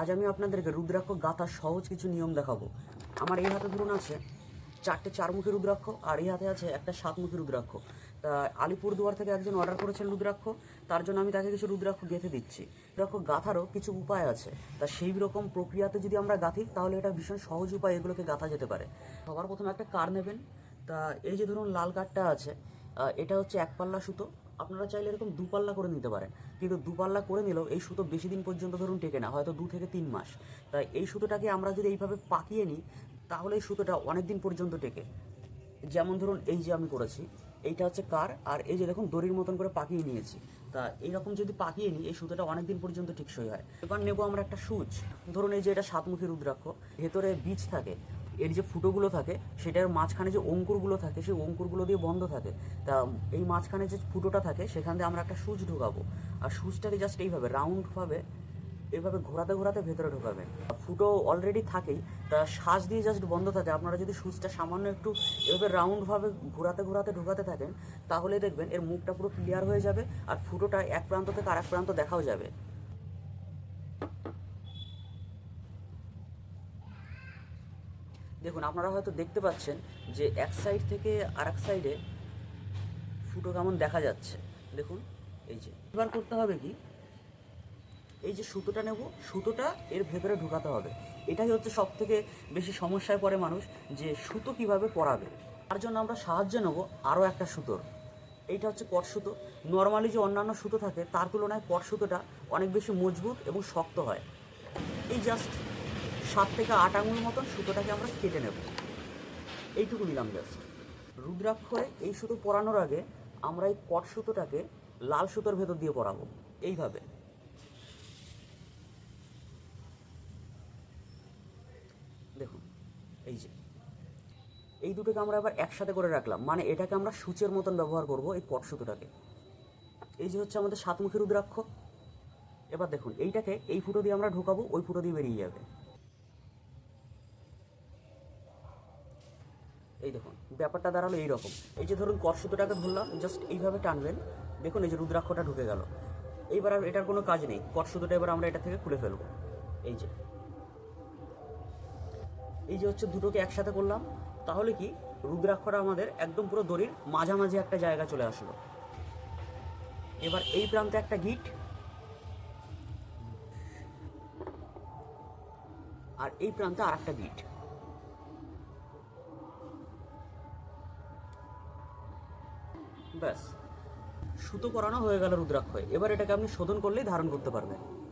আজ আমি আপনাদেরকে রুদ্রাক্ষ গাঁথার সহজ কিছু নিয়ম দেখাবো। আমার এই হাতে ধরুন আছে চারটে চারমুখী রুদ্রাক্ষ, আর এই হাতে আছে একটা সাতমুখী রুদ্রাক্ষ। তা আলিপুরদুয়ার থেকে একজন অর্ডার করেছেন রুদ্রাক্ষ, তার জন্য আমি তাকে কিছু রুদ্রাক্ষ গেঁথে দিচ্ছি। রুদ্রাক্ষ গাঁথারও কিছু উপায় আছে। তা সেই রকম প্রক্রিয়াতে যদি আমরা গাঁথি, তাহলে এটা ভীষণ সহজ উপায় এগুলোকে গাঁথা যেতে পারে। সবার প্রথমে একটা কার নেবেন। তা এই যে ধরুন লাল কাঠটা আছে এটা হচ্ছে এক পাল্লা সুতো। আপনারা চাইলে এরকম দুপাল্লা করে নিতে পারেন। কিন্তু দুপাল্লা করে নিলেও এই সুতো বেশি দিন পর্যন্ত ধরুন টেকে না, হয়তো দু থেকে তিন মাস। তাই এই সুতোটাকে আমরা যদি এইভাবে পাকিয়ে নিই, তাহলে এই সুতোটা অনেক দিন পর্যন্ত টেকে। যেমন ধরুন এই যে আমি করেছি, এইটা হচ্ছে কার, আর এই যে দেখুন দড়ির মতন করে পাকিয়ে নিয়েছি। তা এইরকম যদি পাকিয়ে নিই, এই সুতোটা অনেক দিন পর্যন্ত টিকসই হয়। এবার নেব আমরা একটা সুচ। ধরুন এই যে এটা সাতমুখী রুদ্রাক্ষ, ভেতরে বীজ থাকে এর যে ফুটোগুলো থাকে, সেটার মাঝখানে যে অঙ্কুরগুলো থাকে, সেই অঙ্কুরগুলো দিয়ে বন্ধ থাকে। তা এই মাঝখানে যে ফুটোটা থাকে, সেখান দিয়ে আমরা একটা সুচ ঢোকাবো। আর সুচটাকে জাস্ট এইভাবে রাউন্ডভাবে এভাবে ঘোরাতে ঘোরাতে ভেতরে ঢোকাবেন ফুটো অলরেডি থাকেই, তা শ্বাস দিয়ে জাস্ট বন্ধ থাকে। আপনারা যদি সুচটা সামান্য একটু এভাবে রাউন্ডভাবে ঘোরাতে ঘোরাতে ঢোকাতে থাকেন, তাহলে দেখবেন এর মুখটা পুরো ক্লিয়ার হয়ে যাবে, আর ফুটোটা এক প্রান্ত থেকে আরেক প্রান্ত দেখাও যাবে। দেখুন, আপনারা হয়তো দেখতে পাচ্ছেন যে এক সাইড থেকে আর এক সাইডে ফুটো কেমন দেখা যাচ্ছে। দেখুন, এই যে। এবার করতে হবে কি? এই যে সুতোটা নেব, সুতোটা এর ভেতরে ঢুকাতে হবে। এটাই হচ্ছে সব থেকে বেশি সমস্যায় পড়ে মানুষ, যে সুতো কীভাবে পরাবে। তার জন্য আমরা সাহায্য নেব আরও একটা সুতোর। এইটা হচ্ছে কট সুতো। নর্মালি যে অন্যান্য সুতো থাকে, তার তুলনায় কট সুতোটা অনেক বেশি মজবুত এবং শক্ত হয়। এই জাস্ট সাত থেকে আট আঙুল মতন সুতোটাকে আমরা কেটে নেব। এইটুকু নিলাম জাস্ট রুদ্রাক্ষরে এই সুতো পরানোর আগে আমরা এই কট সুতোটাকে লাল সুতোর ভেতর দিয়ে পরাবো। এইভাবে। দেখুন, এই যে। এই দুটোকে আমরা আবার একসাথে করে রাখলাম। মানে এটাকে আমরা সূচের মতন ব্যবহার করব এই কট সুতোটাকে। এই যে হচ্ছে আমাদের সাতমুখী রুদ্রাক্ষ। এবার দেখুন, এইটাকে এই ফুটো দিয়ে আমরা ঢোকাবো, ওই ফুটো দিয়ে বেরিয়ে যাবে। এই দেখুন, ব্যাপারটা দাঁড়াল এইরকম। এই যে ধরুন কট সুতোটাকে ধরলাম জাস্ট এইভাবে টানবেন। দেখুন এই যে রুদ্রাক্ষটা ঢুকে গেল। এইবার আর এটার কোনো কাজ নেই। কট সুতোটা এবার আমরা এটা থেকে খুলে ফেলব। এই যে। এই যে হচ্ছে দুটোকে একসাথে করলাম। তাহলে কি রুদ্রাক্ষরা আমাদের একদম পুরো দড়ির মাঝামাঝি একটা জায়গা চলে আসলো। এবার এই প্রান্তে একটা গিট। আর এই প্রান্তে আর একটা গিট। ব্যাস। সুতো করানো হয়ে গেল রুদ্রাক্ষয়। এবার এটাকে আপনি শোধন করলেই ধারণ করতে পারবেন।